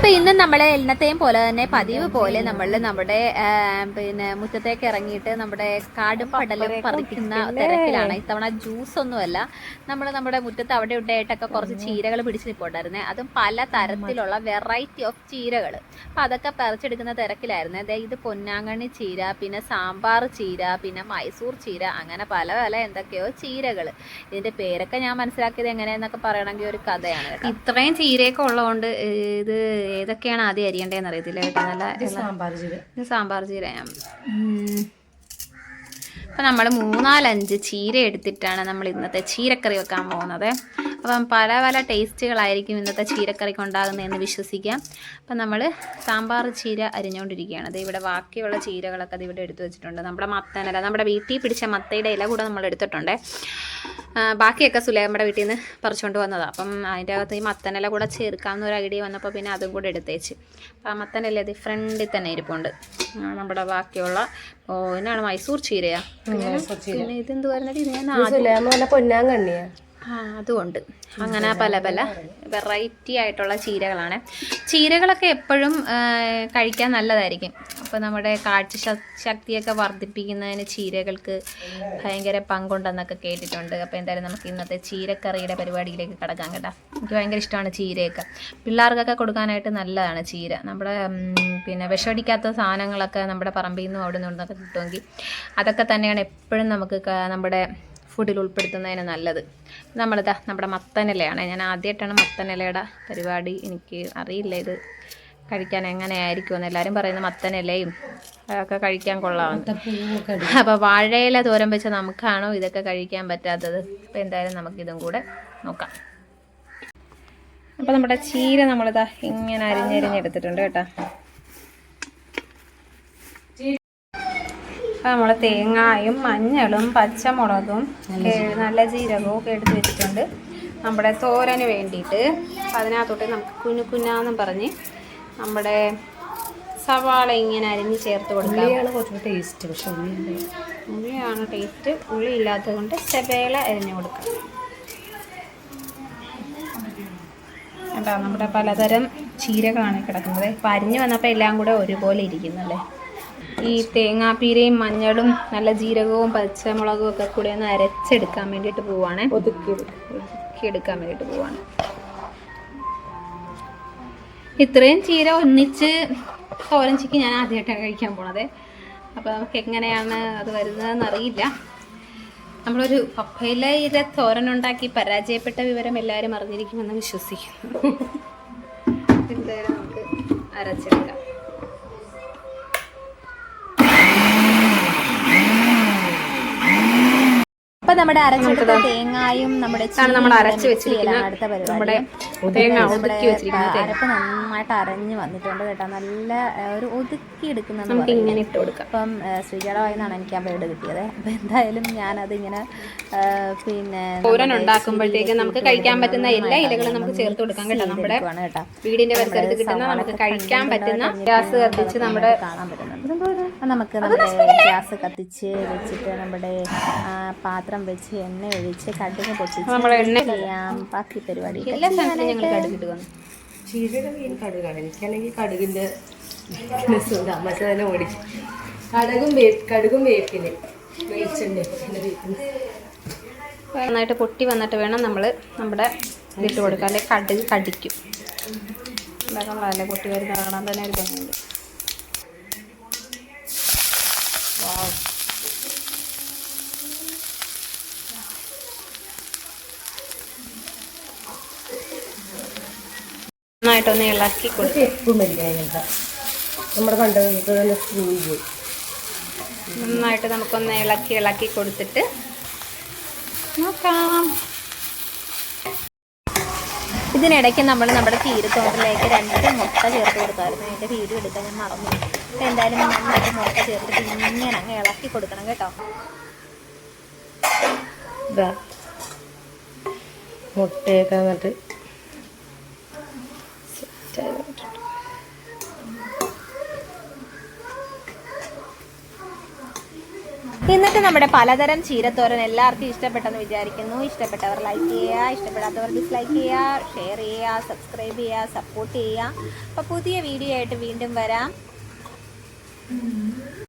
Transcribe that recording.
അപ്പൊ ഇന്ന് നമ്മളെ എണ്ണത്തെയും പോലെ തന്നെ പതിവ് പോലെ നമ്മൾ നമ്മുടെ പിന്നെ മുറ്റത്തേക്ക് ഇറങ്ങിയിട്ട് നമ്മുടെ കാടും പടലും പറിക്കുന്ന തിരക്കിലാണ്. ഇത്തവണ ജ്യൂസ് ഒന്നുമല്ല. നമ്മൾ നമ്മുടെ മുറ്റത്ത് അവിടെ ഇവിടെ ആയിട്ടൊക്കെ കുറച്ച് ചീരകൾ പിടിച്ച് നിൽപ്പുണ്ടായിരുന്നേ അതും പല തരത്തിലുള്ള വെറൈറ്റി ഓഫ് ചീരകൾ അപ്പൊ അതൊക്കെ പറിച്ചെടുക്കുന്ന തിരക്കിലായിരുന്നു. അതായത് ഇത് പൊന്നാങ്കണ്ണി ചീര പിന്നെ സാമ്പാർ ചീര പിന്നെ മൈസൂർ ചീര അങ്ങനെ പല പല എന്തൊക്കെയോ ചീരകൾ ഇതിന്റെ പേരൊക്കെ ഞാൻ മനസ്സിലാക്കിയത് എങ്ങനെയെന്നൊക്കെ പറയണമെങ്കിൽ ഒരു കഥയാണ് ഇത്രയും ചീരയൊക്കെ ഉള്ളതുകൊണ്ട് ഇത് ഏതൊക്കെയാണ് ആദ്യം അരിയേണ്ടതെന്ന് അറിയത്തില്ല കേട്ടോ. നല്ല സാമ്പാർ ജീര. ഇത് സാമ്പാർ ചീര അപ്പം നമ്മൾ മൂന്നാലഞ്ച് ചീര എടുത്തിട്ടാണ് നമ്മൾ ഇന്നത്തെ ചീരക്കറി വെക്കാൻ പോകുന്നത്. അപ്പം പല പല ടേസ്റ്റുകളായിരിക്കും ഇന്നത്തെ ചീരക്കറിക്ക് ഉണ്ടാകുന്നതെന്ന് വിശ്വസിക്കാം. അപ്പം നമ്മൾ സാമ്പാർ ചീര അരിഞ്ഞുകൊണ്ടിരിക്കുകയാണ് അത് ഇവിടെ ബാക്കിയുള്ള ചീരകളൊക്കെ അത് ഇവിടെ എടുത്തു വെച്ചിട്ടുണ്ട്. നമ്മുടെ മത്തനില നമ്മുടെ വീട്ടിൽ പിടിച്ച മത്തയുടെ ഇല കൂടെ നമ്മൾ എടുത്തിട്ടുണ്ട്. ബാക്കിയൊക്കെ സുലേഖമ്മയുടെ വീട്ടിൽ നിന്ന് പറിച്ചുകൊണ്ട് വന്നതാണ് അപ്പം അതിന്റെ അകത്ത് ഈ മത്തനില കൂടെ ചേർക്കാമെന്ന് ഒരു ഐഡിയ വന്നപ്പോൾ പിന്നെ അതും കൂടെ എടുത്തേച്ച്. അപ്പം ആ മത്തനില ഇത് ഫ്രണ്ടിൽ തന്നെ ഇരിപ്പുണ്ട്. നമ്മുടെ ബാക്കിയുള്ള ഓ എന്നാണ് മൈസൂർ ചീരയാ? പിന്നെ ഇതെന്ത് പറയുന്നത് ഇത് ഞാൻ പൊന്നാങ്കണ്ണിയാ. അതുകൊണ്ട്. അങ്ങനെ പല പല വെറൈറ്റി ആയിട്ടുള്ള ചീരകളാണ്. ചീരകളൊക്കെ എപ്പോഴും കഴിക്കാൻ നല്ലതായിരിക്കും. അപ്പോൾ നമ്മുടെ കാഴ്ച ശക്തിയൊക്കെ വർദ്ധിപ്പിക്കുന്നതിന് ചീരകൾക്ക് ഭയങ്കര പങ്കുണ്ടെന്നൊക്കെ കേട്ടിട്ടുണ്ട്. അപ്പോൾ എന്തായാലും നമുക്ക് ഇന്നത്തെ ചീരക്കറിയുടെ പരിപാടിയിലേക്ക് കിടക്കാം കേട്ടോ. എനിക്ക് ഭയങ്കര ഇഷ്ടമാണ് ചീരയൊക്കെ. പിള്ളേർക്കൊക്കെ കൊടുക്കാനായിട്ട് നല്ലതാണ് ചീര. നമ്മുടെ പിന്നെ വിഷമടിക്കാത്ത സാധനങ്ങളൊക്കെ നമ്മുടെ പറമ്പിൽ നിന്നും അവിടെ നിന്നൊക്കെ കിട്ടുമെങ്കിൽ അതൊക്കെ തന്നെയാണ് എപ്പോഴും നമുക്ക് നമ്മുടെ ഫുഡിൽ ഉൾപ്പെടുത്തുന്നതിന് നല്ലത്. നമ്മളിതാ നമ്മുടെ മത്തനിലയാണ്. ഞാൻ ആദ്യമായിട്ടാണ് മത്തനിലയുടെ പരിപാടി. എനിക്ക് അറിയില്ല ഇത് കഴിക്കാൻ എങ്ങനെയായിരിക്കും എന്ന് എല്ലാവരും പറയുന്ന മത്തനിലയും അതൊക്കെ കഴിക്കാൻ കൊള്ളാമെന്ന് അപ്പോൾ വാഴയില തോരം വെച്ച നമുക്കാണോ ഇതൊക്കെ കഴിക്കാൻ പറ്റാത്തത്? അപ്പോൾ എന്തായാലും നമുക്കിതും കൂടെ നോക്കാം. അപ്പോൾ നമ്മുടെ ചീര നമ്മളിതാ ഇങ്ങനെ അരിഞ്ഞരിഞ്ഞെടുത്തിട്ടുണ്ട് കേട്ടോ. അപ്പോൾ നമ്മൾ തേങ്ങായും മഞ്ഞളും പച്ചമുളകും നല്ല ജീരകവും ഒക്കെ എടുത്ത് വെച്ചിട്ടുണ്ട്. നമ്മുടെ തോരന് വേണ്ടിയിട്ട്. അതിനകത്തോട്ട് നമുക്ക് കുനു കുനാന്നും പറഞ്ഞ് നമ്മുടെ സവാള ഇങ്ങനെ അരിഞ്ഞ് ചേർത്ത് കൊടുക്കാം. കുറച്ചുകൂടി ടേസ്റ്റ് പക്ഷേ ഉള്ളി ഉള്ളിയാണ് ടേസ്റ്റ് ഉള്ളി ഇല്ലാത്തത് കൊണ്ട് ചെവേല അരിഞ്ഞു കൊടുക്കാം. കേട്ടോ നമ്മുടെ പലതരം ചീരകളാണ് കിടക്കുന്നത്. ഇപ്പം അരിഞ്ഞു വന്നപ്പോൾ എല്ലാം കൂടെ ഒരുപോലെ ഇരിക്കുന്നല്ലേ ഈ തേങ്ങാപ്പീരയും മഞ്ഞളും നല്ല ജീരകവും പച്ചമുളകും ഒക്കെ കൂടെ ഒന്ന് അരച്ചെടുക്കാൻ വേണ്ടിയിട്ട് പോവാണ്. ഒതുക്കി ഒതുക്കി എടുക്കാൻ വേണ്ടിയിട്ട് പോവാണ്. ഇത്രയും ചീര ഒന്നിച്ച് തോരൻ ചിക്ക് ഞാൻ ആദ്യമായിട്ടാണ് കഴിക്കാൻ പോണത്. അപ്പോൾ നമുക്ക് എങ്ങനെയാണ് അത് വരുന്നതെന്ന് അറിയില്ല. നമ്മളൊരു പപ്പയില തോരൻ ഉണ്ടാക്കി പരാജയപ്പെട്ട വിവരം എല്ലാവരും അറിഞ്ഞിരിക്കുമെന്ന് വിശ്വസിക്കുന്നു. എന്തായാലും നമുക്ക് അരച്ചെടുക്കാം. അപ്പൊ നമ്മുടെ അരച്ചെടുത്ത തേങ്ങായും നമ്മുടെ നമ്മൾ അരച്ച് വെച്ചിരിക്കുന്ന അടുത്ത പരിപാടി. നമ്മുടെ തേങ്ങ ഒതുക്കി വെച്ചിരിക്കുന്ന അരപ്പ് നന്നായിട്ട് അരഞ്ഞു വന്നിട്ടുണ്ട് കേട്ടോ. നല്ല ഒരു ഒതുക്കി എടുക്കുന്ന നമുക്ക് ഇങ്ങനെ ഇട്ട് കൊടുക്കാം. അപ്പം ശ്രീജയുടെ വായിന്നാണ് എനിക്ക് ആ ബേഡ് കിട്ടിയത്. അപ്പൊ എന്തായാലും ഞാനത് ഇങ്ങനെ പിന്നെ ഉണ്ടാക്കുമ്പോഴത്തേക്ക് നമുക്ക് കഴിക്കാൻ പറ്റുന്ന എല്ലാ ഇലകളും നമുക്ക് ചേർത്ത് കൊടുക്കാം കേട്ടോ. നമ്മുടെ കേട്ടോ. വീടിന്റെ പരിസരത്ത് കിട്ടുന്ന നമുക്ക് കഴിക്കാൻ പറ്റുന്ന ഗ്യാസ് കത്തിച്ച് നമ്മുടെ കാണാൻ പറ്റുന്നുണ്ട്. നമുക്ക് നമ്മുടെ ഗ്യാസ് കത്തിച്ച് വെച്ചിട്ട് നമ്മുടെ പാത്രം വെച്ച് എണ്ണ ഒഴിച്ച് കടുക് പൊട്ടിച്ച് ചെയ്യാം. ബാക്കി പരിപാടി എല്ലാ സാധനത്തിലും ഞങ്ങൾ കടുകിട്ട് വന്നു ചീരയുടെ മെയിൻ കടുകാണ്. എനിക്കാണെങ്കിൽ തന്നെ കടുകും വേപ്പിന് നന്നായിട്ട് പൊട്ടി വന്നിട്ട് വേണം നമ്മൾ നമ്മുടെ ഇതിട്ട് കൊടുക്കുക അല്ലെങ്കിൽ കടുക് കടിക്കും. ഉണ്ടാക്കാനുള്ളതല്ലേ പൊട്ടി വരുന്ന കാണാൻ തന്നെ ഒരു ഭംഗിയുണ്ട്. വാവ്. നന്നായിട്ടൊന്ന് ഇളക്കി കൊടുക്കും എപ്പും മരിക്കണം ഇങ്ങനത്തെ നമ്മുടെ കണ്ടത് സ്ക്രൂ നന്നായിട്ട് നമുക്കൊന്ന് ഇളക്കി ഇളക്കി കൊടുത്തിട്ട് നോക്കാം. ഇതിനിടയ്ക്ക് നമ്മൾ നമ്മുടെ തീരത്തോട്ടിലേക്ക് രണ്ട് മുട്ട ചേർത്ത് കൊടുത്തായിരുന്നു. അതിന്റെ വീഡിയോ എടുക്കാൻ ഞാൻ മറന്നു. അപ്പോൾ എന്തായാലും നന്നായിട്ട് മുട്ട ചേർത്തിട്ട് ഇങ്ങനെ അങ്ങ് ഇളക്കി കൊടുക്കണം കേട്ടോ. മുട്ടയൊക്കെ എന്നിട്ട് ഇന്നത്തെ നമ്മുടെ പലതരം ചീരത്തോരൻ എല്ലാവർക്കും ഇഷ്ടപ്പെട്ടെന്ന് വിചാരിക്കുന്നു. ഇഷ്ടപ്പെട്ടവർ ലൈക്ക് ചെയ്യുക ഇഷ്ടപ്പെടാത്തവർ ഡിസ്ലൈക്ക് ചെയ്യുക ഷെയർ ചെയ്യുക സബ്സ്ക്രൈബ് ചെയ്യുക സപ്പോർട്ട് ചെയ്യുക. അപ്പോൾ പുതിയ വീഡിയോ ആയിട്ട് വീണ്ടും വരാം.